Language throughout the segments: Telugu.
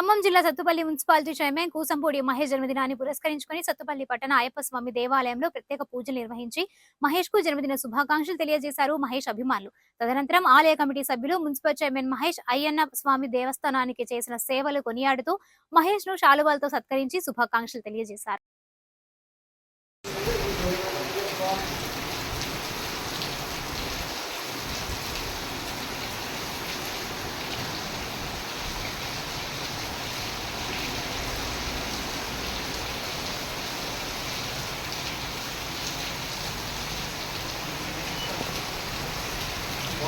ఖమ్మం జిల్లా సత్తుపల్లి మున్సిపాలిటీ చైర్మన్ కూసంపూడి మహేష్ జన్మదినాన్ని పురస్కరించుకుని సత్తుపల్లి పట్టణ అయ్యప్ప స్వామి దేవాలయంలో ప్రత్యేక పూజలు నిర్వహించి మహేష్కు జన్మదిన శుభాకాంక్షలు తెలియజేశారు మహేష్ అభిమానులు. తదనంతరం ఆలయ కమిటీ సభ్యులు మున్సిపల్ చైర్మన్ మహేష్ అయ్యన్న స్వామి దేవస్థానానికి చేసిన సేవలు కొనియాడుతూ మహేష్ను శాలువాలతో సత్కరించి శుభాకాంక్షలు తెలియజేశారు.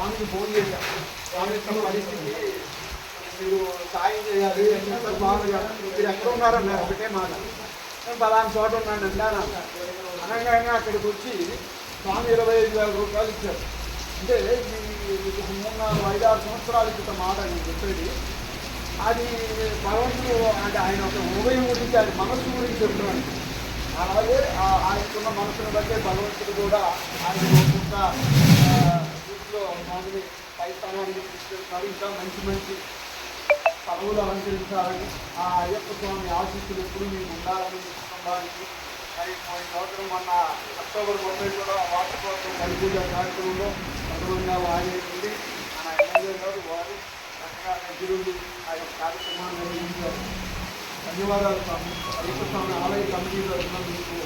స్వామికి ఫోన్ చేశాం. స్వామి యొక్క పరిస్థితి మీరు సాయం చేయాలి ఎక్కడ బాగా మీరు ఎక్కడ ఉన్నారన్నారు? ఒకటే మాట. నేను పలానా చోట ఉన్నాను అన్నాను అనగానే అక్కడికి వచ్చి స్వామి ఇరవై ఐదు వేల రూపాయలు ఇచ్చారు. అంటే మీకు మూడు నాలుగు ఐదు ఆరు సంవత్సరాల క్రితం మాట నేను చెప్పేది. అది భగవంతుడు అంటే ఆయన ఒక ఉదయం గురించి ఆయన మనస్సు గురించి చెప్తున్నాడు. అలాగే ఆయనకున్న మనసును బట్టే భగవంతుడు కూడా ఆయన ఒక్కొక్క ఆ, పై స్థానానికి తీసుకెళ్తున్నారు ఇంకా మంచి మంచి పదవులు అలంకరించాలని ఆ అయ్యప్ప స్వామి ఆశీస్సులు ఎప్పుడు మీకు ఉండాలని మీ కుటుంబానికి మరి పోయిన సంవత్సరం మొన్న అక్టోబర్ ముప్పై కూడా వార్షికోత్సవం బలిపూజ కార్యక్రమంలో ప్రథమంగా వాడేసింది మన ఎమ్మెల్యే గారు వారు చక్కగా దగ్గరుండి ఆ యొక్క కార్యక్రమాన్ని నిర్వహించారు. ధన్యవాదాలు స్వామి. అయ్యప్ప స్వామి ఆలయ కమిటీ తరఫున మీకు